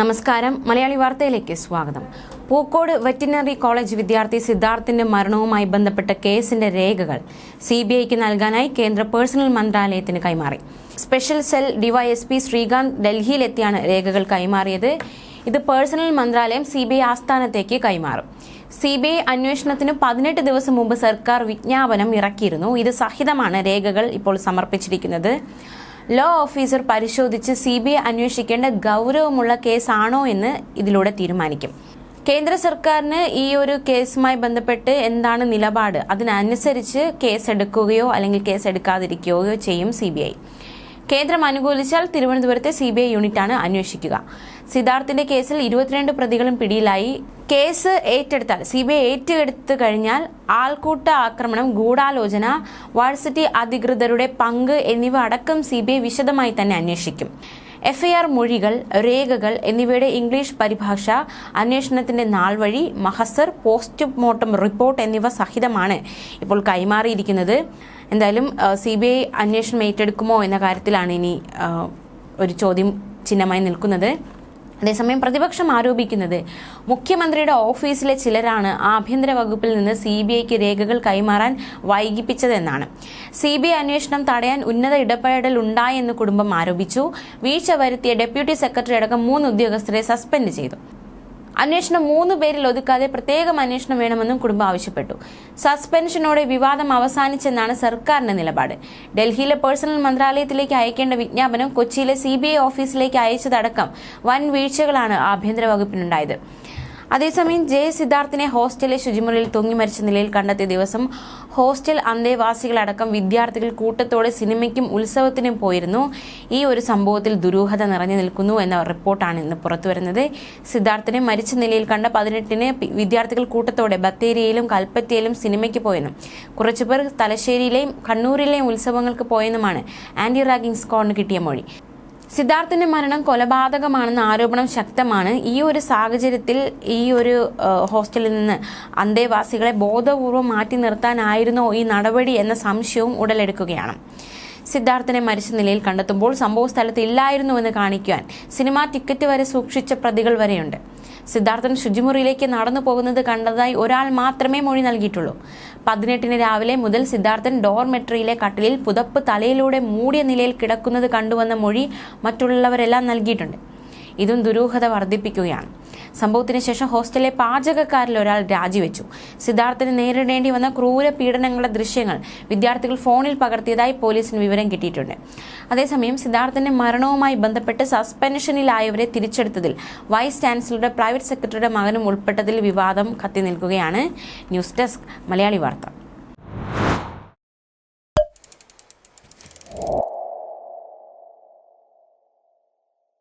നമസ്കാരം. മലയാളി വാർത്തയിലേക്ക് സ്വാഗതം. പൂക്കോട് വെറ്റിനറി കോളേജ് വിദ്യാർത്ഥി സിദ്ധാർത്ഥിന്റെ മരണവുമായി ബന്ധപ്പെട്ട കേസിന്റെ രേഖകൾ സി ബി ഐക്ക് നൽകാനായി കേന്ദ്ര പേഴ്സണൽ മന്ത്രാലയത്തിന് കൈമാറി. സ്പെഷ്യൽ സെൽ ഡിവൈഎസ്പി ശ്രീകാന്ത് ഡൽഹിയിലെത്തിയാണ് രേഖകൾ കൈമാറിയത്. ഇത് പേഴ്സണൽ മന്ത്രാലയം സി ബി ഐ ആസ്ഥാനത്തേക്ക് കൈമാറും. സി ബി ഐ അന്വേഷണത്തിന് പതിനെട്ട് ദിവസം മുമ്പ് സർക്കാർ വിജ്ഞാപനം ഇറക്കിയിരുന്നു. ഇത് സഹിതമാണ് രേഖകൾ ഇപ്പോൾ സമർപ്പിച്ചിരിക്കുന്നത്. ലോ ഓഫീസർ പരിശോധിച്ച് സി ബി ഐ അന്വേഷിക്കേണ്ട ഗൗരവമുള്ള കേസാണോ എന്ന് ഇതിലൂടെ തീരുമാനിക്കും. കേന്ദ്ര സർക്കാരിന് ഈ ഒരു കേസുമായി ബന്ധപ്പെട്ട് എന്താണ് നിലപാട്? അതിനനുസരിച്ച് കേസ് എടുക്കുകയോ അല്ലെങ്കിൽ കേസ് എടുക്കാതിരിക്കുകയോ ചെയ്യും സി കേന്ദ്രം അനുകൂലിച്ചാൽ തിരുവനന്തപുരത്തെ സി ബി ഐ യൂണിറ്റാണ് അന്വേഷിക്കുക. സിദ്ധാർത്ഥിന്റെ കേസിൽ ഇരുപത്തിരണ്ട് പ്രതികളും പിടിയിലായി. കേസ് ഏറ്റെടുത്താൽ സി ബി ഐ ഏറ്റെടുത്തു കഴിഞ്ഞാൽ ആൾക്കൂട്ട ആക്രമണം ഗൂഢാലോചന വാഴ്സിറ്റി അധികൃതരുടെ പങ്ക് എന്നിവ അടക്കം സി ബി ഐ വിശദമായി തന്നെ അന്വേഷിക്കും. എഫ്ഐആർ മൊഴികൾ രേഖകൾ എന്നിവയുടെ ഇംഗ്ലീഷ് പരിഭാഷ അന്വേഷണത്തിന്റെ നാൾ വഴി മഹസർ പോസ്റ്റ്മോർട്ടം റിപ്പോർട്ട് എന്നിവ സഹിതമാണ് ഇപ്പോൾ കൈമാറിയിരിക്കുന്നത്. എന്തായാലും സി ബി ഐ അന്വേഷണം ഏറ്റെടുക്കുമോ എന്ന കാര്യത്തിലാണ് ഇനി ഒരു ചോദ്യം ചിഹ്നമായി നിൽക്കുന്നത്. അതേസമയം പ്രതിപക്ഷം ആരോപിക്കുന്നത് മുഖ്യമന്ത്രിയുടെ ഓഫീസിലെ ചിലരാണ് ആഭ്യന്തര വകുപ്പിൽ നിന്ന് സി ബി ഐക്ക് രേഖകൾ കൈമാറാൻ വൈകിപ്പിച്ചതെന്നാണ്. സി ബി ഐ അന്വേഷണം തടയാൻ ഉന്നത ഇടപെടൽ ഉണ്ടായെന്ന് കുടുംബം ആരോപിച്ചു. വീഴ്ച വരുത്തിയ ഡെപ്യൂട്ടി സെക്രട്ടറി അടക്കം മൂന്ന് ഉദ്യോഗസ്ഥരെ സസ്പെൻഡ് ചെയ്തു. അന്വേഷണം മൂന്ന് പേരിൽ ഒതുക്കാതെ പ്രത്യേകം അന്വേഷണം വേണമെന്നും കുടുംബം ആവശ്യപ്പെട്ടു. സസ്പെൻഷനോടെ വിവാദം അവസാനിച്ചെന്നാണ് സർക്കാരിന്റെ നിലപാട്. ഡൽഹിയിലെ പേഴ്സണൽ മന്ത്രാലയത്തിലേക്ക് അയക്കേണ്ട വിജ്ഞാപനം കൊച്ചിയിലെ സി ഓഫീസിലേക്ക് അയച്ചതടക്കം വൻ വീഴ്ചകളാണ് ആഭ്യന്തര വകുപ്പിനുണ്ടായത്. അതേസമയം ജെ സിദ്ധാർത്ഥിനെ ഹോസ്റ്റലിലെ ശുചിമുറിയിൽ തൂങ്ങി മരിച്ച നിലയിൽ കണ്ടെത്തിയ ദിവസം ഹോസ്റ്റൽ അന്തേവാസികളടക്കം വിദ്യാർത്ഥികൾ കൂട്ടത്തോടെ സിനിമയ്ക്കും ഉത്സവത്തിനും പോയിരുന്നു. ഈ ഒരു സംഭവത്തിൽ ദുരൂഹത നിറഞ്ഞു നിൽക്കുന്നു എന്ന റിപ്പോർട്ടാണ് ഇന്ന് പുറത്തുവരുന്നത് സിദ്ധാർത്ഥിനെ മരിച്ച നിലയിൽ കണ്ട പതിനെട്ടിന് വിദ്യാർത്ഥികൾ കൂട്ടത്തോടെ ബത്തേരിയിലും കൽപ്പറ്റയിലും സിനിമയ്ക്ക് പോയെന്നും കുറച്ചുപേർ തലശ്ശേരിയിലെയും കണ്ണൂരിലെയും ഉത്സവങ്ങൾക്ക് പോയെന്നുമാണ് ആന്റി റാഗിംഗ് സ്ക്വാഡിന് കിട്ടിയ മൊഴി. സിദ്ധാർത്ഥിന്റെ മരണം കൊലപാതകമാണെന്ന ആരോപണം ശക്തമാണ്. ഈ ഒരു സാഹചര്യത്തിൽ ഈ ഒരു ഹോസ്റ്റലിൽ നിന്ന് അന്തേവാസികളെ ബോധപൂർവം മാറ്റി നിർത്താനായിരുന്നോ ഈ നടപടി എന്ന സംശയവും ഉടലെടുക്കുകയാണ്. സിദ്ധാർത്ഥനെ മരിച്ച നിലയിൽ കണ്ടെത്തുമ്പോൾ സംഭവ സ്ഥലത്ത് ഇല്ലായിരുന്നുവെന്ന് കാണിക്കുവാൻ സിനിമാ ടിക്കറ്റ് വരെ സൂക്ഷിച്ച പ്രതികൾ വരെയുണ്ട്. സിദ്ധാർത്ഥൻ ശുചിമുറിയിലേക്ക് നടന്നു പോകുന്നത് കണ്ടതായി ഒരാൾ മാത്രമേ മൊഴി നൽകിയിട്ടുള്ളൂ. പതിനെട്ടിന് രാവിലെ മുതൽ സിദ്ധാർത്ഥൻ ഡോർമെട്രിയിലെ കട്ടിലിൽ പുതപ്പ് തലയിലൂടെ മൂടിയ നിലയിൽ കിടക്കുന്നത് കണ്ടുവന്ന മൊഴി മറ്റുള്ളവരെല്ലാം നൽകിയിട്ടുണ്ട്. ഇതും ദുരൂഹത വർദ്ധിപ്പിക്കുകയാണ്. സംഭവത്തിന് ശേഷം ഹോസ്റ്റലിലെ പാചകക്കാരിൽ ഒരാൾ രാജിവെച്ചു. സിദ്ധാർത്ഥിന് നേരിടേണ്ടി വന്ന ക്രൂര പീഡനങ്ങളുടെ ദൃശ്യങ്ങൾ വിദ്യാർത്ഥികൾ ഫോണിൽ പകർത്തിയതായി പോലീസിന് വിവരം കിട്ടിയിട്ടുണ്ട്. അതേസമയം സിദ്ധാർത്ഥിന്റെ മരണവുമായി ബന്ധപ്പെട്ട് സസ്പെൻഷനിലായവരെ തിരിച്ചെടുത്തതിൽ വൈസ് ചാൻസലറുടെ പ്രൈവറ്റ് സെക്രട്ടറിയുടെ മകനും ഉൾപ്പെട്ടതിൽ വിവാദം കത്തി നിൽക്കുകയാണ്. ന്യൂസ് ഡെസ്ക് മലയാളി വാർത്ത.